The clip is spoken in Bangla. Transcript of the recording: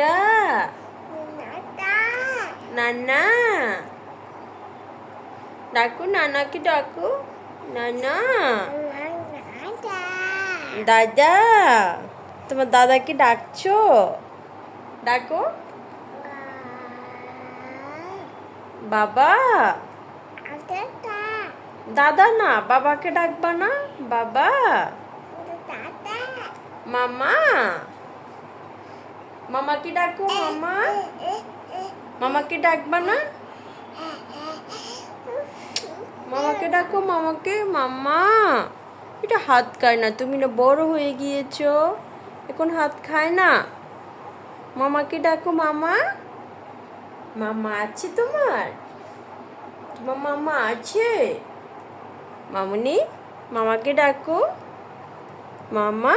দাদা নানা ডাকু নানাকে ডাকু নানা দাদা তোমার দাদাকে ডাকছো ডাকো বাবা দাদা না বাবাকে ডাকবা না বাবা মামা মামাকে ডাকো মামা মামাকে ডাকবা না মামাকে ডাকো মামাকে মামা এটা হাত খায় না, তুমি না বড় হয়ে গিয়েছো। এখন হাত খায় না। মামাকে ডাকো মামা মামা আছে তোমার? তোমার মামা আছে। মামুনি মামাকে ডাকো মামা